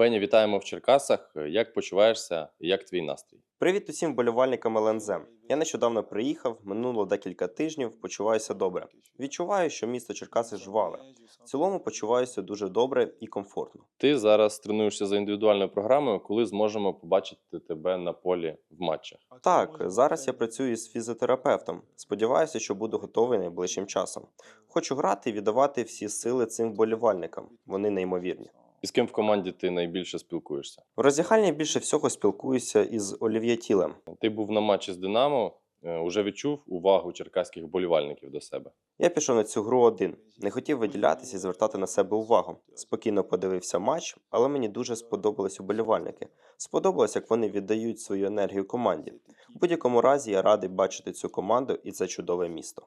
Беня, вітаємо в Черкасах. Як почуваєшся? Як твій настрій? Привіт усім вболівальникам ЛНЗ. Я нещодавно приїхав, минуло декілька тижнів, почуваюся добре. Відчуваю, що місто Черкаси жваве. В цілому почуваюся дуже добре і комфортно. Ти зараз тренуєшся за індивідуальною програмою, коли зможемо побачити тебе на полі в матчах. Так, зараз я працюю з фізіотерапевтом. Сподіваюся, що буду готовий найближчим часом. Хочу грати і віддавати всі сили цим вболівальникам. Вони неймовірні. І з ким в команді ти найбільше спілкуєшся? В роздягальні більше всього спілкуюся із Олів'є Тілем. Ти був на матчі з Динамо, е, уже відчув увагу черкаських болівальників до себе. Я пішов на цю гру один. Не хотів виділятися і звертати на себе увагу. Спокійно подивився матч, але мені дуже сподобались уболівальники. Сподобалось, як вони віддають свою енергію команді. У будь-якому разі я радий бачити цю команду і це чудове місто.